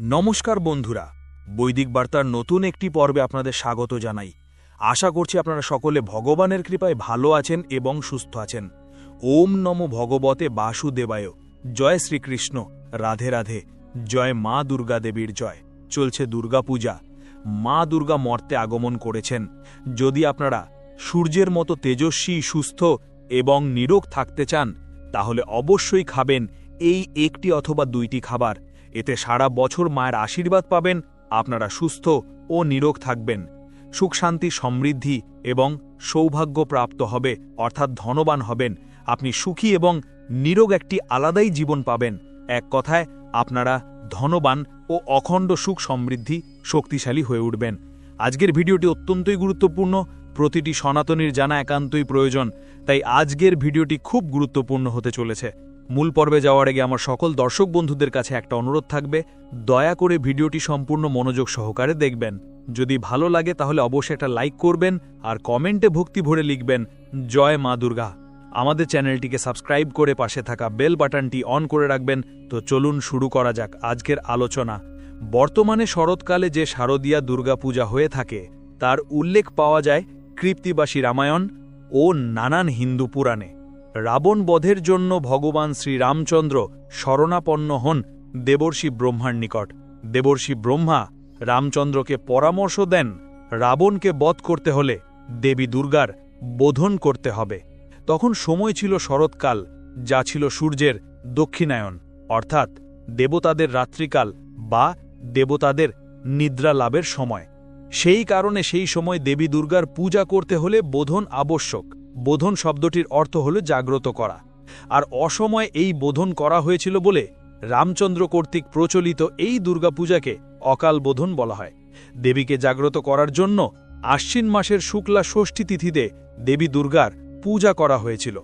নমস্কার বন্ধুরা, বৈদিক বার্তার নতুন একটি পর্বে আপনাদের স্বাগত জানাই। আশা করছি আপনারা সকলে ভগবানের কৃপায় ভালো আছেন এবং সুস্থ আছেন। ওম নম ভগবতে বাসুদেবায়। জয় শ্রীকৃষ্ণ। রাধে রাধে। জয় মা দুর্গা দেবীর জয়। চলছে দুর্গাপূজা মা দুর্গা মর্তে আগমন করেছেন। যদি আপনারা সূর্যের মতো তেজস্বী, সুস্থ এবং নিরোগ থাকতে চান, তাহলে অবশ্যই খাবেন এই একটি অথবা দুইটি খাবার। এতে সারা বছর মায়ের আশীর্বাদ পাবেন, আপনারা সুস্থ ও নিরোগ থাকবেন। সুখ শান্তি, সমৃদ্ধি এবং সৌভাগ্য প্রাপ্ত হবে, অর্থাৎ ধনবান হবেন। আপনি সুখী এবং নিরোগ একটি আলাদাই জীবন পাবেন। এক কথায়, আপনারা ধনবান ও অখণ্ড সুখ সমৃদ্ধি শক্তিশালী হয়ে উঠবেন। আজকের ভিডিওটি অত্যন্তই গুরুত্বপূর্ণ। প্রতিটি সনাতনীর জানা একান্তই প্রয়োজন। তাই আজকের ভিডিওটি খুব গুরুত্বপূর্ণ হতে চলেছে। মূল পর্বে যাওয়ার আগে আমার সকল দর্শক বন্ধুদের কাছে একটা অনুরোধ থাকবে। দয়া করে ভিডিওটি সম্পূর্ণ মনোযোগ সহকারে দেখবেন। যদি ভালো লাগে তাহলে অবশ্যই একটা লাইক করবেন আর কমেন্টে ভক্তি ভরে লিখবেন, জয় মা দুর্গা। আমাদের চ্যানেলটিকে সাবস্ক্রাইব করে পাশে থাকা বেল বাটনটি অন করে রাখবেন। তো চলুন শুরু করা যাক আজকের আলোচনা। বর্তমানে শরৎকালে যে শারদীয়া দুর্গাপূজা হয়ে থাকে, তার উল্লেখ পাওয়া যায় কৃপ্তিবাসী রামায়ণ ও নানান হিন্দু পুরাণে। রাবণ বধের জন্য ভগবান শ্রীরামচন্দ্র শরণাপন্ন হন দেবর্ষি ব্রহ্মার নিকট। দেবর্ষি ব্রহ্মা রামচন্দ্রকে পরামর্শ দেন রাবণকে বধ করতে হলে দেবী দুর্গার বোধন করতে হবে। তখন সময় ছিল শরৎকাল, যা ছিল সূর্যের দক্ষিণায়ন। অর্থাৎ দেবতাদের রাত্রিকাল বা দেবতাদের নিদ্রা লাভের সময়। সেই কারণে সেই সময় দেবী দুর্গার পূজা করতে হলে বোধন আবশ্যক। বোধন শব্দটির অর্থ হল জাগ্রত করা। আর অসময়ে এই বোধন করা হয়েছিল বলে রামচন্দ্র কর্তৃক প্রচলিত এই দুর্গাপূজাকে অকাল বোধন বলা হয়। দেবীকে জাগ্রত করার জন্য আশ্বিন মাসের শুক্লা ষষ্ঠী তিথিতে দেবী দুর্গার পূজা করা হয়েছিল।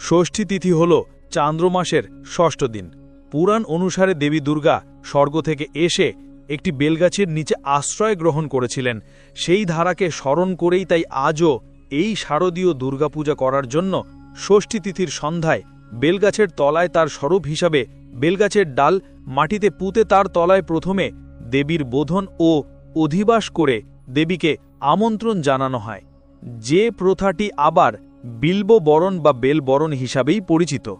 ষষ্ঠী তিথি হল চান্দ্র মাসের ষষ্ঠ দিন। পুরাণ অনুসারে দেবী দুর্গা স্বর্গ থেকে এসে একটি বেলগাছের নিচে আশ্রয় গ্রহণ করেছিলেন। সেই ধারাকে স্মরণ করেই তাই আজও এই শারদীয় দুর্গাপূজা করার জন্য ষষ্ঠী তিথির সন্ধ্যায় বেলগাছের তলায় তার স্বরূপ হিসাবে বেলগাছের ডাল মাটিতে পুঁতে তার তলায় প্রথমে দেবীর বোধন ও অধিবাস করে দেবীকে আমন্ত্রণ জানানো হয়। যে প্রথাটি আবার বিল্ব বরণ বা বেল বরণ হিসাবেই পরিচিত।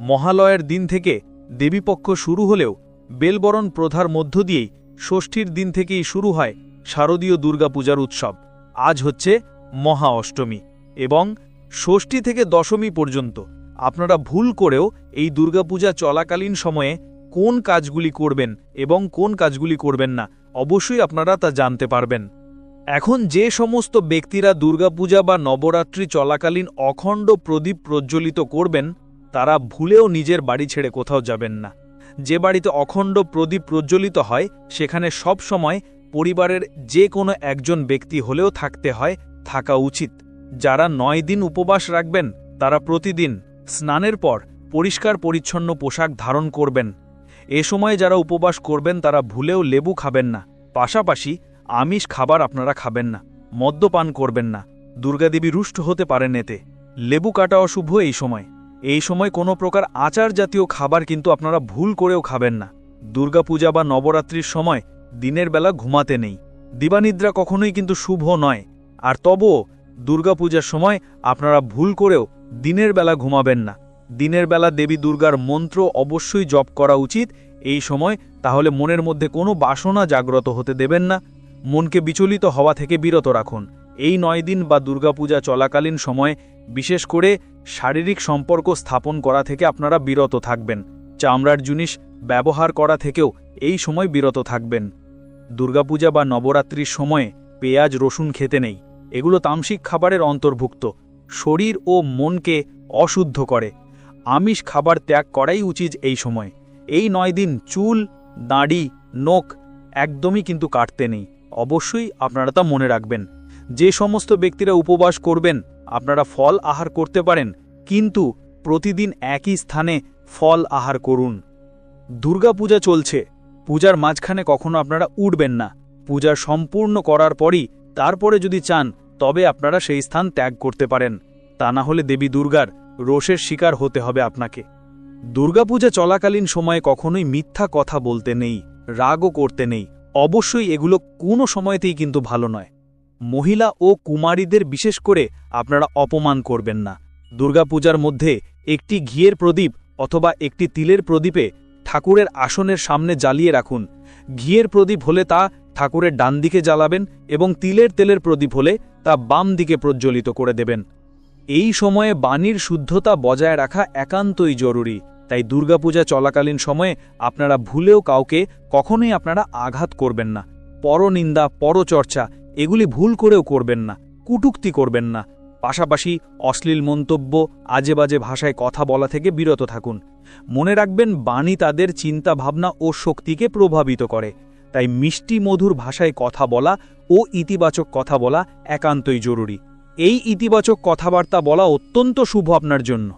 মহালয়ের দিন থেকে দেবীপক্ষ শুরু হলেও বেলবরণ প্রথার মধ্য দিয়েই ষষ্ঠীর দিন থেকেই শুরু হয় শারদীয় দুর্গাপূজার উৎসব। আজ হচ্ছে মহা অষ্টমী এবং ষষ্ঠী থেকে দশমী পর্যন্ত। আপনারা ভুল করেও এই দুর্গাপূজা চলাকালীন সময়ে কোন কাজগুলি করবেন এবং কোন কাজগুলি করবেন না, অবশ্যই আপনারা তা জানতে পারবেন। এখন যে সমস্ত ব্যক্তিরা দুর্গাপূজা বা নবরাত্রি চলাকালীন অখণ্ড প্রদীপ প্রজ্বলিত করবেন, তারা ভুলেও নিজের বাড়ি ছেড়ে কোথাও যাবেন না। যে বাড়িতে অখণ্ড প্রদীপ প্রজ্বলিত হয়, সেখানে সব সময় পরিবারের যে কোনো একজন ব্যক্তি হলেও থাকতে হয় থাকা উচিত। যারা নয় দিন উপবাস রাখবেন, তারা প্রতিদিন স্নানের পর পরিষ্কার পরিচ্ছন্ন পোশাক ধারণ করবেন। এ সময় যারা উপবাস করবেন, তারা ভুলেও লেবু খাবেন না। পাশাপাশি আমিষ খাবার আপনারা খাবেন না, মদ্যপান করবেন না। দুর্গাদেবী রুষ্ট হতে পারেন এতে। লেবু কাটা অশুভ এই সময়। এই সময় কোনো প্রকার আচার জাতীয় খাবার কিন্তু আপনারা ভুল করেও খাবেন না। দুর্গাপূজা বা নবরাত্রির সময় দিনের বেলা ঘুমাতে নেই। দিবানিদ্রা কখনোই কিন্তু শুভ নয়। আর তবুও দুর্গাপূজার সময় আপনারা ভুল করেও দিনের বেলা ঘুমাবেন না। দিনের বেলা দেবী দুর্গার মন্ত্র অবশ্যই জপ করা উচিত। এই সময় তাহলে মনের মধ্যে কোনো বাসনা জাগ্রত হতে দেবেন না। মনকে বিচলিত হওয়া থেকে বিরত রাখুন। এই নয় দিন বা দুর্গাপূজা চলাকালীন সময় বিশেষ করে শারীরিক সম্পর্ক স্থাপন করা থেকে আপনারা বিরত থাকবেন। চামড়ার জিনিস ব্যবহার করা থেকেও এই সময় বিরত থাকবেন। দুর্গাপূজা বা নবরাত্রির সময়ে পেঁয়াজ, রসুন খেতে নেই। এগুলো তামসিক খাবারের অন্তর্ভুক্ত। শরীর ও মনকে অশুদ্ধ করে। আমিষ খাবার ত্যাগ করাই উচিত এই সময়। এই নয় দিন চুল, দাড়ি, নোখ একদমই কিন্তু কাটতে নেই। অবশ্যই আপনারা তা মনে রাখবেন। যে সমস্ত ব্যক্তিরা উপবাস করবেন, আপনারা ফল আহার করতে পারেন, কিন্তু প্রতিদিন একই স্থানে ফল আহার করুন। দুর্গাপূজা চলছে। পূজার মাঝখানে কখনো আপনারা উঠবেন না। পূজা সম্পূর্ণ করার পরই তারপরে যদি চান, তবে আপনারা সেই স্থান ত্যাগ করতে পারেন। তা না হলে দেবী দুর্গার রোষের শিকার হতে হবে আপনাকে। দুর্গাপূজা চলাকালীন সময়ে কখনোই মিথ্যা কথা বলতে নেই, রাগও করতে নেই। অবশ্যই এগুলো কোনো সময়তেই কিন্তু ভালো নয়। মহিলা ও কুমারীদের বিশেষ করে আপনারা অপমান করবেন না। দুর্গাপূজার মধ্যে একটি ঘিয়ের প্রদীপ অথবা একটি তিলের প্রদীপে ঠাকুরের আসনের সামনে জ্বালিয়ে রাখুন। ঘিয়ের প্রদীপ হলে তা ঠাকুরের ডান দিকে জ্বালাবেন এবং তিলের তেলের প্রদীপ হলে তা বাম দিকে প্রজ্বলিত করে দেবেন। এই সময়ে বাণীর শুদ্ধতা বজায় রাখা একান্তই জরুরি, তাই দুর্গাপূজা চলাকালীন সময়ে আপনারা ভুলেও কাউকে কখনোই আপনারা আঘাত করবেন না। পরনিন্দা, পরচর্চা, এগুলি ভুল করেও করবেন না, কুটুক্তি করবেন না। পাশাপাশি অশ্লীল মন্তব্য আজে বাজে ভাষায় কথা বলা থেকে বিরত থাকুন। মনে রাখবেন বাণী তাদের চিন্তা ভাবনা ও শক্তিকে প্রভাবিত করে। তাই মিষ্টি মধুর ভাষায় কথা বলা ও ইতিবাচক কথা বলা একান্তই জরুরি। এই ইতিবাচক কথাবার্তা বলা অত্যন্ত শুভ আপনার জন্য।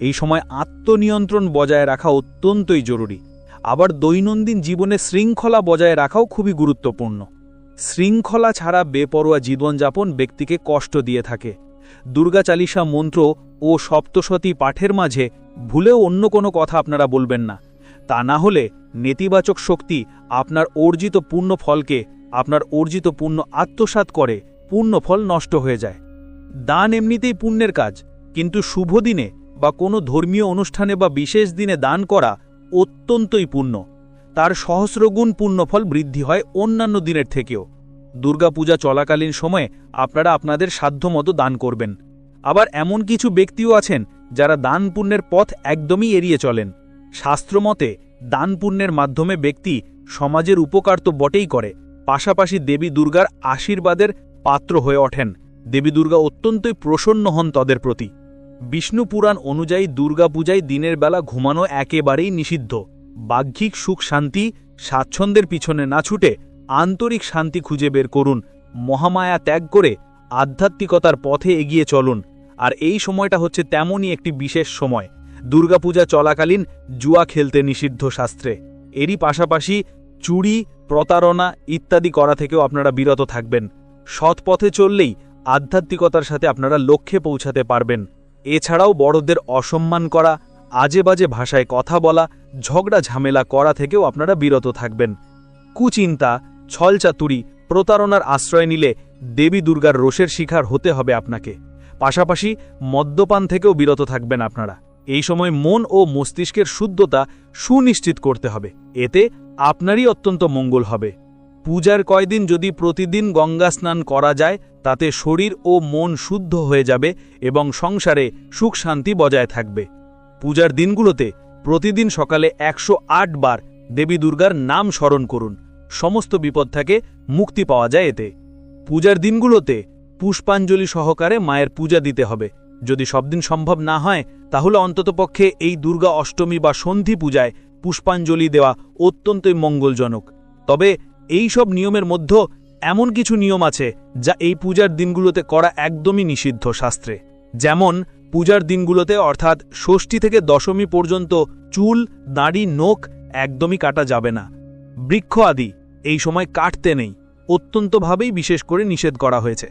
এই সময় আত্মনিয়ন্ত্রণ বজায় রাখা অত্যন্তই জরুরি। আবার দৈনন্দিন জীবনে শৃঙ্খলা বজায় রাখাও খুবই গুরুত্বপূর্ণ। শৃঙ্খলা ছাড়া বেপরোয়া জীবনযাপন ব্যক্তিকে কষ্ট দিয়ে থাকে। দুর্গা চালিসা মন্ত্র ও সপ্তশতী পাঠের মাঝে ভুলেও অন্য কোনো কথা আপনারা বলবেন না। তা না হলে নেতিবাচক শক্তি আপনার অর্জিত পূর্ণ ফলকে আপনার অর্জিত পূর্ণ আত্মসাত করে, পূর্ণ ফল নষ্ট হয়ে যায়। দান এমনিতেই পুণ্যের কাজ, কিন্তু শুভ দিনে বা কোনো ধর্মীয় অনুষ্ঠানে বা বিশেষ দিনে দান করা অত্যন্তই পুণ্য তার সহস্রগুণ পুণ্যফল বৃদ্ধি হয় অন্যান্য দিনের থেকেও। দুর্গাপূজা চলাকালীন সময়ে আপনারা আপনাদের সাধ্যমতো দান করবেন। আবার এমন কিছু ব্যক্তিও আছেন যারা দান পুণ্যের পথ একদমই এড়িয়ে চলেন। শাস্ত্রমতে দান পুণ্যের মাধ্যমে ব্যক্তি সমাজের উপকার তো বটেই করে। পাশাপাশি দেবী দুর্গার আশীর্বাদের পাত্র হয়ে ওঠেন। দেবী দুর্গা অত্যন্তই প্রসন্ন হন তাদের প্রতি। বিষ্ণু পুরাণ অনুযায়ী দুর্গাপূজায় দিনের বেলা ঘুমানো একেবারেই নিষিদ্ধ। বাহ্যিক সুখ শান্তি স্বাচ্ছন্দ্যের পিছনে না ছুটে আন্তরিক শান্তি খুঁজে বের করুন, মহামায়া ত্যাগ করে আধ্যাত্মিকতার পথে এগিয়ে চলুন। আর এই সময়টা হচ্ছে তেমনই একটি বিশেষ সময়। দুর্গাপূজা চলাকালীন জুয়া খেলতে নিষিদ্ধ শাস্ত্রে। এরই পাশাপাশি চুরি, প্রতারণা ইত্যাদি করা থেকেও আপনারা বিরত থাকবেন। সৎ পথে চললেই আধ্যাত্মিকতার সাথে আপনারা লক্ষ্যে পৌঁছাতে পারবেন। এছাড়াও বড়দের অসম্মান করা আজে বাজে ভাষায় কথা বলা, ঝগড়া ঝামেলা করা থেকেও আপনারা বিরত থাকবেন। কুচিন্তা, ছলচাতুরি, প্রতারণার আশ্রয় নিলে দেবী দুর্গার রোষের শিকার হতে হবে আপনাকে। পাশাপাশি মদ্যপান থেকেও বিরত থাকবেন আপনারা। এই সময় মন ও মস্তিষ্কের শুদ্ধতা সুনিশ্চিত করতে হবে। এতে আপনারই অত্যন্ত মঙ্গল হবে। পূজার কয়দিন যদি প্রতিদিন গঙ্গা স্নান করা যায়, তাতে শরীর ও মন শুদ্ধ হয়ে যাবে এবং সংসারে সুখ শান্তি বজায় থাকবে। পূজার দিনগুলোতে প্রতিদিন সকালে একশো আট বার দেবী দুর্গার নাম স্মরণ করুন। সমস্ত বিপদ থেকে মুক্তি পাওয়া যায় এতে। পূজার দিনগুলোতে পুষ্পাঞ্জলি সহকারে মায়ের পূজা দিতে হবে। যদি সব দিন সম্ভব না হয়, তাহলে অন্ততপক্ষে এই দুর্গা অষ্টমী বা সন্ধি পূজায় পুষ্পাঞ্জলি দেওয়া অত্যন্তই মঙ্গলজনক। তবে এই সব নিয়মের মধ্যে এমন কিছু নিয়ম আছে যা এই পূজার দিনগুলোতে করা একদমই নিষিদ্ধ শাস্ত্রে। যেমন, পূজার দিনগুলোতে অর্থাৎ ষষ্ঠী থেকে দশমী পর্যন্ত চুল, দাড়ি, নোখ একদমই কাটা যাবে না। বৃক্ষ আদি এই সময় কাটতে নেই। অত্যন্তভাবেই বিশেষ করে নিষেধ করা হয়েছে।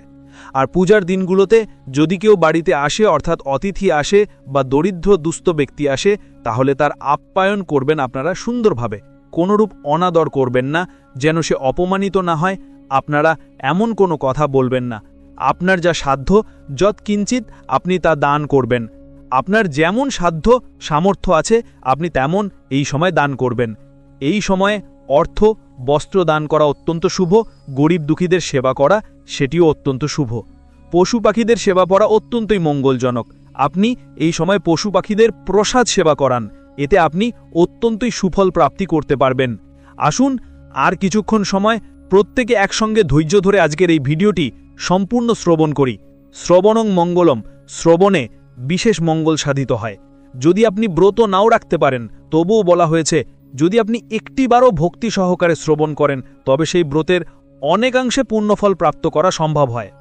আর পূজার দিনগুলোতে যদি কেউ বাড়িতে আসে, অর্থাৎ অতিথি আসে বা দরিদ্র দুস্থ ব্যক্তি আসে, তাহলে তার আপ্যায়ন করবেন আপনারা সুন্দরভাবে। কোনরূপ অনাদর করবেন না, যেন সে অপমানিত না হয়। আপনারা এমন কোনো কথা বলবেন না। আপনার যা সাধ্য যৎ কিঞ্চিত আপনি তা দান করবেন। আপনার যেমন সাধ্য, সামর্থ্য আছে, আপনি তেমন এই সময় দান করবেন। এই সময়ে অর্থ, বস্ত্র দান করা অত্যন্ত শুভ, গরিব দুঃখীদের সেবা করা সেটিও অত্যন্ত শুভ। পশু পাখিদের সেবা করা অত্যন্তই মঙ্গলজনক। আপনি এই সময় পশু পাখিদের প্রসাদ সেবা করান। এতে আপনি অত্যন্তই সুফল প্রাপ্তি করতে পারবেন। আসুন আর কিছুক্ষণ সময় প্রত্যেকে একসঙ্গে ধৈর্য ধরে আজকের এই ভিডিওটি সম্পূর্ণ শ্রবণ করি। শ্রবণং মঙ্গলম। শ্রবণে বিশেষ মঙ্গল সাধিত হয়। যদি আপনি ব্রত নাও রাখতে পারেন, তবুও বলা হয়েছে, যদি আপনি একটিবারও ভক্তি সহকারে শ্রবণ করেন, তবে সেই ব্রতের অনেকাংশে পূর্ণফল প্রাপ্ত করা সম্ভব হয়।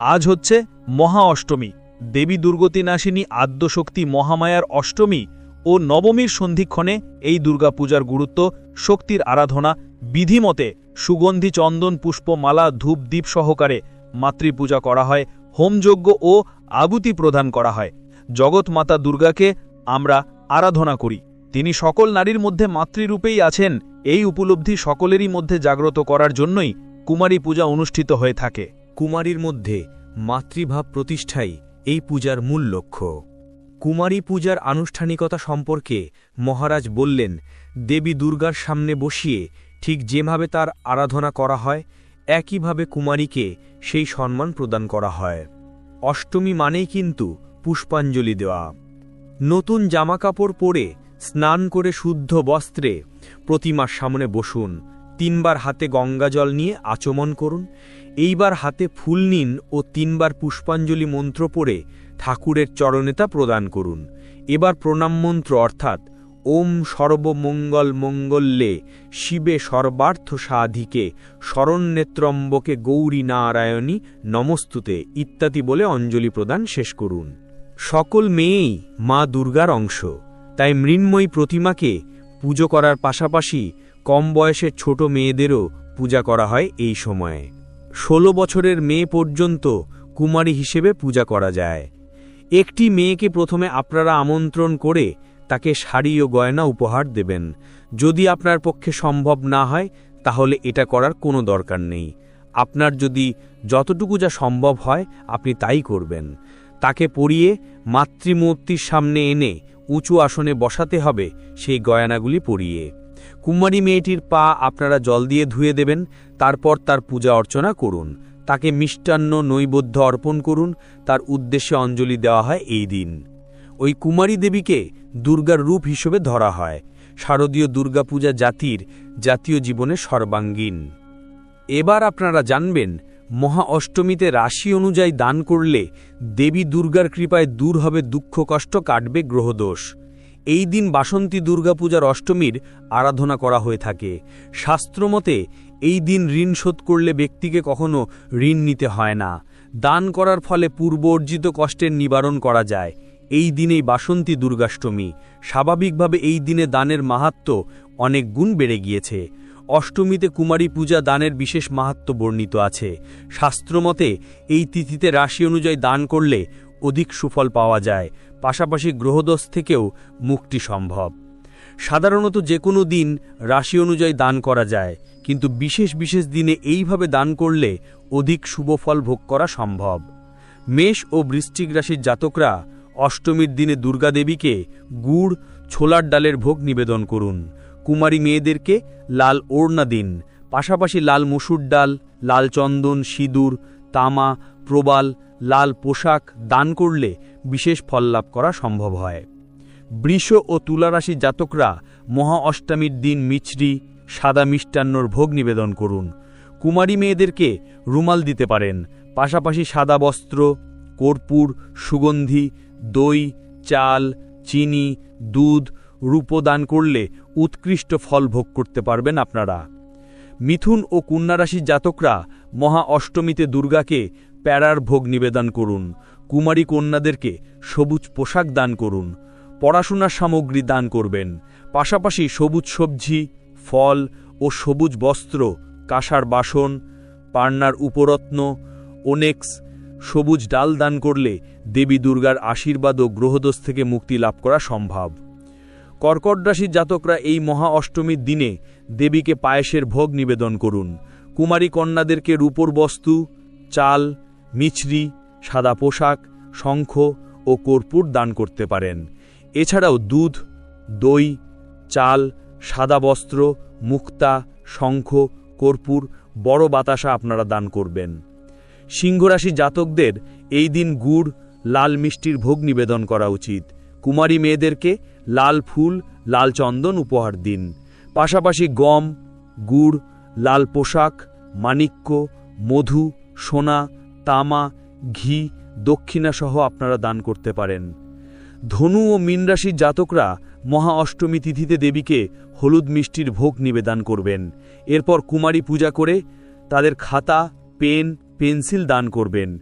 আজ হচ্ছে মহা অষ্টমী। দেবী দুর্গতিনাশিনী আদ্যশক্তি মহামায়ার অষ্টমী ও নবমীর সন্ধিক্ষণে এই দুর্গাপূজার গুরুত্ব, শক্তির আরাধনা, বিধিমতে সুগন্ধি চন্দন পুষ্পমালা ধূপ দ্বীপ সহকারে মাতৃপূজা করা হয়, হোমযজ্ঞ ও আগুতি প্রদান করা হয়। জগৎ মাতা দুর্গাকে আমরা আরাধনা করি। তিনি সকল নারীর মধ্যে মাতৃরূপেই আছেন। এই উপলব্ধি সকলেরই মধ্যে জাগ্রত করার জন্যই কুমারী পূজা অনুষ্ঠিত হয়ে থাকে। কুমারীর মধ্যে মাতৃভাব প্রতিষ্ঠাই এই পূজার মূল লক্ষ্য। কুমারী পূজার আনুষ্ঠানিকতা সম্পর্কে মহারাজ বললেন, দেবী দুর্গার সামনে বসিয়ে ঠিক যেভাবে তার আরাধনা করা হয়, একইভাবে কুমারীকে সেই সম্মান প্রদান করা হয়। অষ্টমী মানেই কিন্তু পুষ্পাঞ্জলি দেওয়া। নতুন জামাকাপড় পরে স্নান করে শুদ্ধ বস্ত্রে প্রতিমার সামনে বসুন তিনবার হাতে গঙ্গাজল নিয়ে আচমন করুন। এইবার হাতে ফুল নিন ও তিনবার পুষ্পাঞ্জলি মন্ত্র পড়ে ঠাকুরের চরণেতা প্রদান করুন। এবার প্রণাম মন্ত্র অর্থাৎ, ওম সর্বমঙ্গল মঙ্গল্যে, শিবে সর্বার্থ সাধিকে শরণ্যেত্রম্বকে গৌরী নারায়ণী নমস্তুতে ইত্যাদি বলে অঞ্জলি প্রদান শেষ করুন। সকল মেয়েই মা দুর্গার অংশ। তাই মৃন্ময়ী প্রতিমাকে পুজো করার পাশাপাশি কম বয়সের ছোট মেয়েদেরও পূজা করা হয় এই সময়ে। ষোলো বছরের মেয়ে পর্যন্ত কুমারী হিসেবে পূজা করা যায়। একটি মেয়েকে প্রথমে আপনারা আমন্ত্রণ করে তাকে শাড়ি ও গয়না উপহার দেবেন। যদি আপনার পক্ষে সম্ভব না হয়, তাহলে এটা করার কোনো দরকার নেই। আপনার যদি যতটুকু যা সম্ভব হয়, আপনি তাই করবেন। তাকে পরিয়ে মাতৃমূর্তির সামনে এনে উঁচু আসনে বসাতে হবে সেই গয়নাগুলি পরিয়ে। কুমারী মেয়েটির পা আপনারা জল দিয়ে ধুয়ে দেবেন, তারপর তার পূজা অর্চনা করুন। তাকে মিষ্টান্ন নৈবদ্য অর্পণ করুন, তার উদ্দেশ্যে অঞ্জলি দেওয়া হয় এই দিন। ওই কুমারী দেবীকে দুর্গার রূপ হিসেবে ধরা হয়। শারদীয় দুর্গাপূজা জাতির জাতীয় জীবনে সর্বাঙ্গীন। এবার আপনারা জানবেন, মহা অষ্টমীতে রাশি অনুযায়ী দান করলে দেবী দুর্গার কৃপায় দূর হবে দুঃখ কষ্ট কাটবে গ্রহদোষ। এই দিন বাসন্তী দুর্গাপূজার অষ্টমীর আরাধনা করা হয়ে থাকে। শাস্ত্রমতে, এই দিন ঋণ শোধ করলে ব্যক্তিকে কখনো ঋণ নিতে হয় না। দান করার ফলে পূর্ব অর্জিত কষ্টের নিবারণ করা যায়। এই দিনেই বাসন্তী দুর্গাষ্টমী। স্বাভাবিকভাবে এই দিনে দানের মাহাত্ম অনেক গুণ বেড়ে গিয়েছে। অষ্টমীতে কুমারী পূজা দানের বিশেষ মাহাত্ম বর্ণিত আছে। শাস্ত্রমতে, এই তিথিতে রাশি অনুযায়ী দান করলে অধিক সুফল পাওয়া যায়, পাশাপাশি গ্রহদোষ থেকেও মুক্তি সম্ভব। সাধারণত যে কোনো দিন রাশি অনুযায়ী দান করা যায়, কিন্তু বিশেষ বিশেষ দিনে এইভাবে দান করলে অধিক শুভফল ভোগ করা সম্ভব। মেষ ও বৃশ্চিক রাশির জাতকরা অষ্টমীর দিনে দুর্গাদেবীকে গুড়, ছোলার ডালের ভোগ নিবেদন করুন। কুমারী মেয়েদেরকে লাল ওড়না দিন, পাশাপাশি লাল মসুর ডাল, লাল চন্দন, সিঁদুর তামা, প্রবাল, লাল পোশাক দান করলে বিশেষ ফল লাভ করা সম্ভব হয়। বৃষ ও তুলারাশি জাতকরা মহা অষ্টমীর দিন মিছরি, সাদা মিষ্টান্নর ভোগ নিবেদন করুন। কুমারী মেয়েদেরকে রুমাল দিতে পারেন। পাশাপাশি সাদা বস্ত্র, কর্পূর, সুগন্ধি, দই, চাল, চিনি, দুধ, রূপদান করলে উৎকৃষ্ট ফল ভোগ করতে পারবেন আপনারা। মিথুন ও কন্যারাশির জাতকরা মহা অষ্টমীতে দুর্গাকে প্যারার ভোগ নিবেদন করুন। কুমারী কন্যাদেরকে সবুজ পোশাক দান করুন। পড়াশোনার সামগ্রী দান করবেন। পাশাপাশি সবুজ সবজি, ফল ও সবুজ বস্ত্র, কাঁসার বাসন, পান্নার উপরত্ন, ওনেক্স, সবুজ ডাল দান করলে দেবী দুর্গার আশীর্বাদ ও গ্রহদোষ থেকে মুক্তি লাভ করা সম্ভব। কর্কট রাশির জাতকরা এই মহা অষ্টমীর দিনে দেবীকে পায়েসের ভোগ নিবেদন করুন। কুমারী কন্যাদেরকে রূপর বস্তু, চাল, মিছরি, সাদা পোশাক, শঙ্খ ও কর্পূর দান করতে পারেন। এছাড়াও দুধ, দই, চাল, সাদা বস্ত্র, মুক্তা, শঙ্খ, কর্পূর, বড় বাতাসা আপনারা দান করবেন। সিংহরাশি জাতকদের এই দিন গুড়, লাল মিষ্টির ভোগ নিবেদন করা উচিত। কুমারী মেয়েদেরকে লাল ফুল, লাল চন্দন উপহার দিন। পাশাপাশি গম, গুড়, লাল পোশাক, মাণিক্য, মধু, সোনা, তামা, ঘি, দক্ষিণাসহ আপনারা দান করতে পারেন। ধনু ও মীনরাশির জাতকরা মহা অষ্টমী তিথিতে দেবীকে হলুদ মিষ্টির ভোগ নিবেদন করবেন। এরপর কুমারী পূজা করে তাদের খাতা, পেন, পেন্সিল দান করবেন।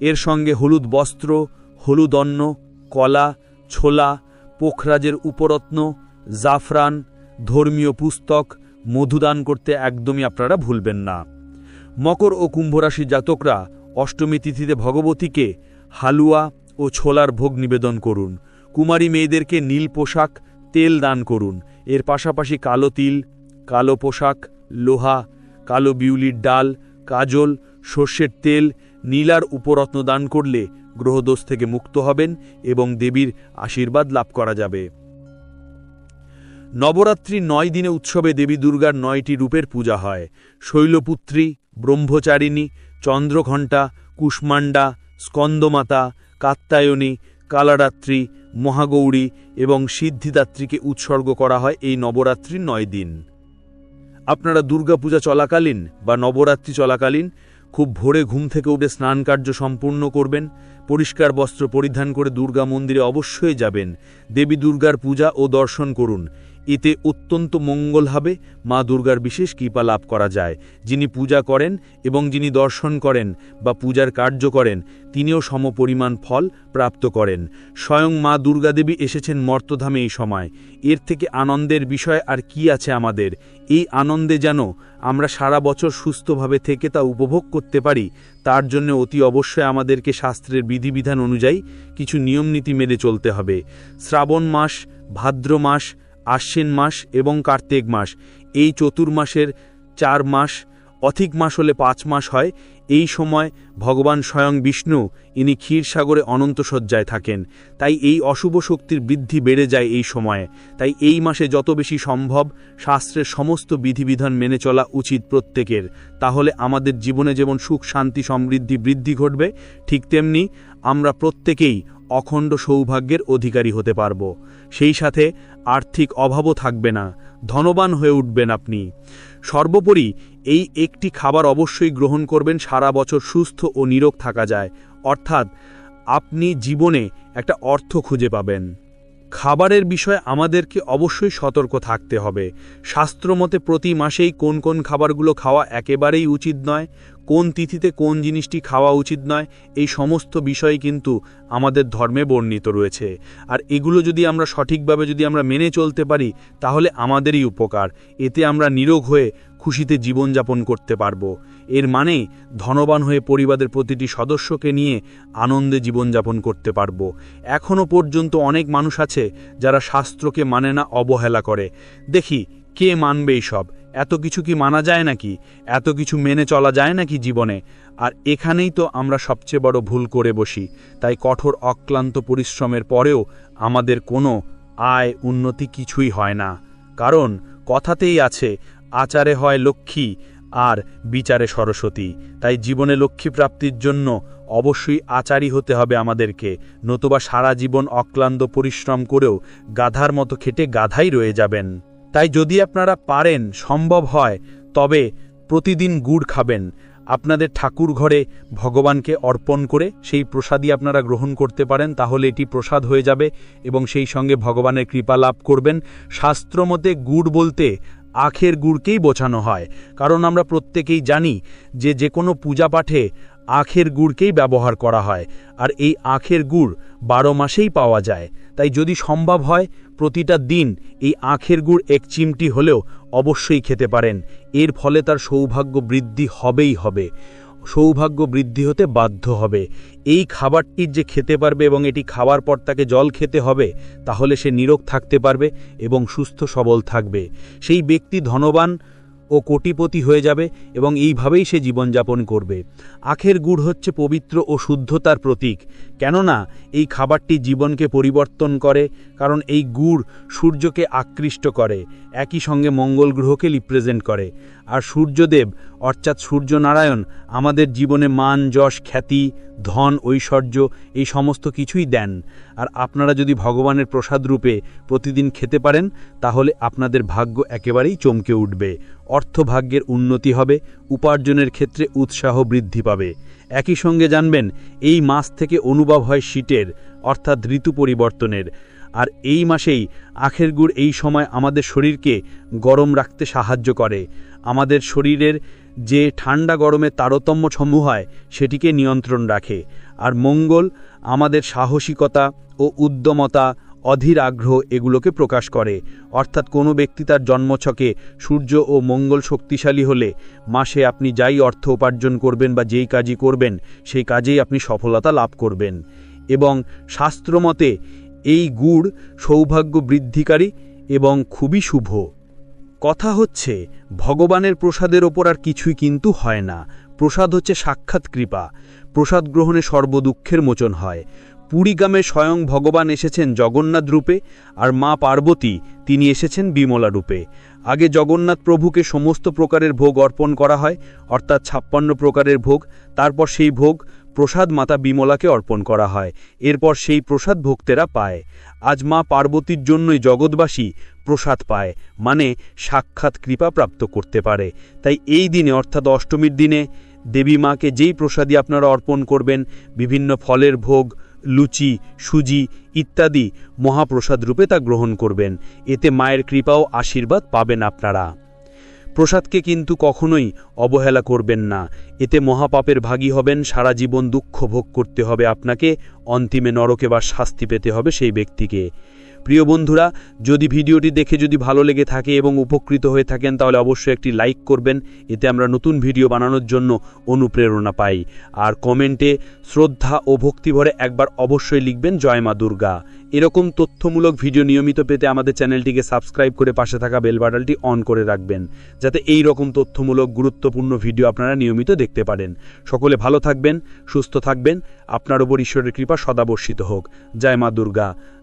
এর সঙ্গে হলুদ বস্ত্র, হলুদ অন্ন, কলা, ছোলা পোখরাজের উপরত্ন, জাফরান, ধর্মীয় পুস্তক, মধুদান করতে একদমই আপনারা ভুলবেন না। মকর ও কুম্ভরাশি জাতকরা অষ্টমী তিথিতে ভগবতীকে হালুয়া ও ছোলার ভোগ নিবেদন করুন। কুমারী মেয়েদেরকে নীল পোশাক, তেল দান করুন। এর পাশাপাশি কালো তিল, কালো পোশাক, লোহা, কালো বিউলির ডাল, কাজল, সর্ষের তেল, নীলার উপরত্ন দান করলে গ্রহদোষ থেকে মুক্ত হবেন এবং দেবীর আশীর্বাদ লাভ করা যাবে। নবরাত্রি নয় দিনে উৎসবে দেবী দুর্গার নয়টি রূপের পূজা হয়। শৈলপুত্রী, ব্রহ্মচারিণী, চন্দ্রঘণ্টা, কুষ্মাণ্ডা, স্কন্দমাতা কাত্তায়নী কালারাত্রি, মহাগৌরী এবং সিদ্ধিদাত্রীকে উৎসর্গ করা হয় এই নবরাত্রির নয় দিন। আপনারা দুর্গাপূজা চলাকালীন বা নবরাত্রি চলাকালীন খুব ভোরে ঘুম থেকে উঠে স্নান কার্য সম্পূর্ণ করবেন পরিষ্কার বস্ত্র পরিধান করে দুর্গা মন্দিরে অবশ্যই যাবেন। দেবী দুর্গার পূজা ও দর্শন করুন। এতে অত্যন্ত মঙ্গল হবে, মা দুর্গার বিশেষ কৃপা লাভ করা যায়। যিনি পূজা করেন এবং যিনি দর্শন করেন বা পূজার কার্য করেন, তিনিও সমপরিমাণ ফল প্রাপ্ত করেন। স্বয়ং মা দুর্গাদেবী এসেছেন মর্তধামে এই সময়। এর থেকে আনন্দের বিষয় আর কি আছে আমাদের? এই আনন্দে যেন আমরা সারা বছর সুস্থভাবে থেকে তা উপভোগ করতে পারি, তার জন্য অতি অবশ্যই আমাদেরকে শাস্ত্রের বিধিবিধান অনুযায়ী কিছু নিয়মনীতি মেনে চলতে হবে। শ্রাবণ মাস, ভাদ্র মাস আশ্বিন মাস এবং কার্তিক মাস। এই চতুর্মাসের চার মাস, অধিক মাস হলে পাঁচ মাস হয়। এই সময় ভগবান স্বয়ং বিষ্ণু, ইনি ক্ষীরসাগরে অনন্ত শয্যায় থাকেন। তাই এই অশুভ শক্তির বৃদ্ধি বেড়ে যায় এই সময়ে। তাই এই মাসে যত বেশি সম্ভব শাস্ত্রের সমস্ত বিধিবিধান মেনে চলা উচিত প্রত্যেকের। তাহলে আমাদের জীবনে যেমন সুখ, শান্তি, সমৃদ্ধি, বৃদ্ধি ঘটবে, ঠিক তেমনি আমরা প্রত্যেকেই অখণ্ড সৌভাগ্যের অধিকারী হতে পারব। সেই সাথে আর্থিক অভাবও থাকবে না, ধনবান হয়ে উঠবেন আপনি। সর্বোপরি এই একটি খাবার অবশ্যই গ্রহণ করবেন, সারা বছর সুস্থ ও নিরোগ থাকা যায়। অর্থাৎ আপনি জীবনে একটা অর্থ খুঁজে পাবেন। খাবারের বিষয়ে আমাদেরকে অবশ্যই সতর্ক থাকতে হবে। শাস্ত্রমতে প্রতি মাসেই কোন কোন খাবারগুলো খাওয়া একেবারেই উচিত নয়। কোন তিথিতে কোন জিনিসটি খাওয়া উচিত নয়, এই সমস্ত বিষয় কিন্তু আমাদের ধর্মে বর্ণিত রয়েছে। আর এগুলো যদি আমরা সঠিকভাবে যদি আমরা মেনে চলতে পারি, তাহলে আমাদেরই উপকার। এতে আমরা নিরোগ হয়ে খুশিতে জীবনযাপন করতে পারব। এর মানে ধনবান হয়ে পরিবারের প্রতিটি সদস্যকে নিয়ে আনন্দে জীবনযাপন করতে পারব। এখনও পর্যন্ত অনেক মানুষ আছে যারা শাস্ত্রকে মানে না, অবহেলা করে। দেখি, কে মানবে সব এত কিছু কি মানা যায় নাকি? এত কিছু মেনে চলা যায় নাকি জীবনে? আর এখানেই তো আমরা সবচেয়ে বড় ভুল করে বসি। তাই কঠোর, অক্লান্ত পরিশ্রমের পরেও আমাদের কোনো আয় উন্নতি কিছুই হয় না। কারণ কথাতেই আছে, আচারে হয় লক্ষ্মী আর বিচারে সরস্বতী। তাই জীবনে লক্ষ্মী প্রাপ্তির জন্য অবশ্যই আচারী হতে হবে আমাদেরকে। নতুবা সারা জীবন অক্লান্ত পরিশ্রম করেও গাধার মতো খেটে গাধাই রয়ে যাবেন। তাই যদি আপনারা পারেন, সম্ভব হয়, তবে প্রতিদিন গুড় খাবেন। আপনাদের ঠাকুর ঘরে ভগবানকে অর্পণ করে সেই প্রসাদই আপনারা গ্রহণ করতে পারেন, তাহলে এটি প্রসাদ হয়ে যাবে এবং সেই সঙ্গে ভগবানের কৃপা লাভ করবেন। শাস্ত্রমতে গুড় বলতে আখের গুড়কেই বোঝানো হয়। কারণ আমরা প্রত্যেকেই জানি যে যে কোনো পূজা পাঠে আখের গুড়কেই ব্যবহার করা হয়, আর এই আখের গুড় বারো মাসেই পাওয়া যায়। তাই যদি সম্ভব হয়, প্রতিটা দিন এই আখের গুড় এক চিমটি হলেও অবশ্যই খেতে পারেন। এর ফলে তার সৌভাগ্য বৃদ্ধি হবেই হবে। সৌভাগ্য বৃদ্ধি হতে বাধ্য হবে। এই খাবারটি যে খেতে পারবে এবং এটি খাওয়ার পর তাকে জল খেতে হবে, তাহলে সে নিরোগ থাকতে পারবে এবং সুস্থ সবল থাকবে। সেই ব্যক্তি ধনবান ও কোটিপতি হয়ে যাবে এবং এইভাবেই সে জীবনযাপন করবে। আখের গুড় হচ্ছে পবিত্র ও শুদ্ধতার প্রতীক। কেননা, এই খাবারটি জীবনকে পরিবর্তন করে, কারণ এই গুড় সূর্যকে আকৃষ্ট করে, একই সঙ্গে মঙ্গল গ্রহকে রিপ্রেজেন্ট করে। আর সূর্যদেব, অর্থাৎ সূর্যনারায়ণ, আমাদের জীবনে মান, যশ, খ্যাতি, ধন, ঐশ্বর্য এই সমস্ত কিছুই দেন। আর আপনারা যদি ভগবানের প্রসাদ রূপে প্রতিদিন খেতে পারেন, তাহলে আপনাদের ভাগ্য একেবারেই চমকে উঠবে। অর্থভাগ্যের উন্নতি হবে, উপার্জনের ক্ষেত্রে উৎসাহ বৃদ্ধি পাবে। একই সঙ্গে জানবেন, এই মাস থেকে অনুভব হয় শীতের, অর্থাৎ ঋতু পরিবর্তনের। আর এই মাসেই আখের গুড় এই সময় আমাদের শরীরকে গরম রাখতে সাহায্য করে। আমাদের শরীরের যে ঠান্ডা গরমে তারতম্য সমূহ হয়, সেটিকে নিয়ন্ত্রণ রাখে। আর মঙ্গল, আমাদের সাহসিকতা ও উদ্যমতা, অধীর আগ্রহ এগুলোকে প্রকাশ করে। অর্থাৎ কোনো ব্যক্তি তার জন্মছকে সূর্য ও মঙ্গল শক্তিশালী হলে মাসে আপনি যাই অর্থ উপার্জন করবেন বা যেই কাজই করবেন, সেই কাজেই আপনি সফলতা লাভ করবেন। এবং শাস্ত্রমতে এই গুড় সৌভাগ্য বৃদ্ধিকারী এবং খুবই শুভ। কথা হচ্ছে, ভগবানের প্রসাদের ওপর আর কিছুই কিন্তু হয় না। প্রসাদ হচ্ছে সাক্ষাৎ কৃপা। প্রসাদ গ্রহণে সর্বদুঃখের মোচন হয়। পুরীগ্রামে স্বয়ং ভগবান এসেছেন জগন্নাথ রূপে আর মা পার্বতী তিনি এসেছেন বিমলা রূপে। আগে জগন্নাথ প্রভুকে সমস্ত প্রকারের ভোগ অর্পণ করা হয়, অর্থাৎ ছাপ্পান্ন প্রকারের ভোগ, তারপর সেই ভোগ প্রসাদ মাতা বিমলাকে অর্পণ করা হয়। এরপর সেই প্রসাদ ভক্তেরা পায়। আজ মা পার্বতীর জন্যই জগৎবাসী প্রসাদ পায় মানে সাক্ষাৎ কৃপা প্রাপ্ত করতে পারে। তাই এই দিনে, অর্থাৎ অষ্টমীর দিনে, দেবী মাকে যেই প্রসাদই আপনারা অর্পণ করবেন, বিভিন্ন ফলের ভোগ, লুচি, সুজি ইত্যাদি মহাপ্রসাদ রূপে তা গ্রহণ করবেন। এতে মায়ের কৃপা ও আশীর্বাদ পাবেন আপনারা। প্রসাদকে কিন্তু কখনোই অবহেলা করবেন না। এতে মহাপাপের ভাগী হবেন, সারা জীবন দুঃখ ভোগ করতে হবে আপনাকে, অন্তিমে নরকে বা শাস্তি পেতে হবে সেই ব্যক্তিকে। প্রিয় বন্ধুরা, যদি ভিডিওটি দেখে যদি ভালো লেগে থাকে এবং উপকৃত হয়ে থাকেন, তাহলে অবশ্যই একটি লাইক করবেন। এতে আমরা নতুন ভিডিও বানানোর জন্য অনুপ্রেরণা পাই। আর কমেন্টে শ্রদ্ধা ও ভক্তিভরে একবার অবশ্যই লিখবেন, জয় মা দুর্গা। এরকম তথ্যমূলক ভিডিও নিয়মিত পেতে আমাদের চ্যানেলটিকে সাবস্ক্রাইব করে পাশে থাকা বেল বাটনটি অন করে রাখবেন, যাতে এই রকম তথ্যমূলক গুরুত্বপূর্ণ ভিডিও আপনারা নিয়মিত দেখতে পারেন। সকলে ভালো থাকবেন, সুস্থ থাকবেন। আপনার উপর ঈশ্বরের কৃপা সদাবর্ষিত হোক। জয় মা দুর্গা।